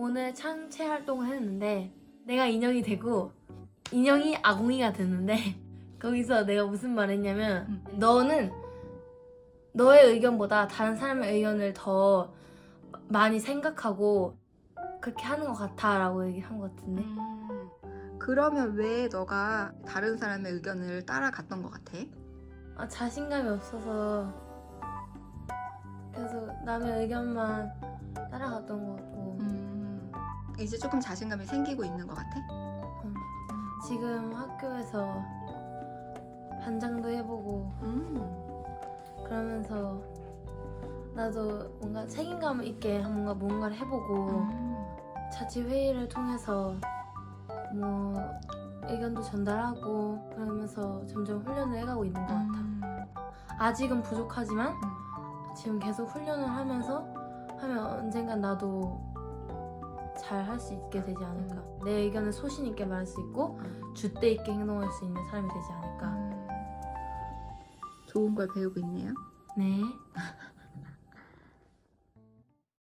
오늘 창체 활동을 했는데 내가 인형이 되고 인형이 아궁이가 됐는데 거기서 내가 무슨 말 했냐면 너는 너의 의견보다 다른 사람의 의견을 더 많이 생각하고 그렇게 하는 것 같아 라고 얘기한 것 같은데. 음, 그러면 왜 너가 다른 사람의 의견을 따라갔던 것 같아? 아, 자신감이 없어서 계속 남의 의견만 따라갔던 것 음, 이제 조금 자신감이 생기고 있는 것 같아? 지금 학교에서 반장도 해보고 음, 그러면서 나도 뭔가 책임감 있게 뭔가 뭔가를 해보고 음, 자치 회의를 통해서 뭐 의견도 전달하고 그러면서 점점 훈련을 해가고 있는 것 같아. 음, 아직은 부족하지만 지금 계속 훈련을 하면서 하면 언젠간 나도 잘 할 수 있게 되지 않을까. 내 의견을 소신 있게 말할 수 있고 줏대 있게 행동할 수 있는 사람이 되지 않을까. 음. 좋은 걸 배우고 있네요. 네.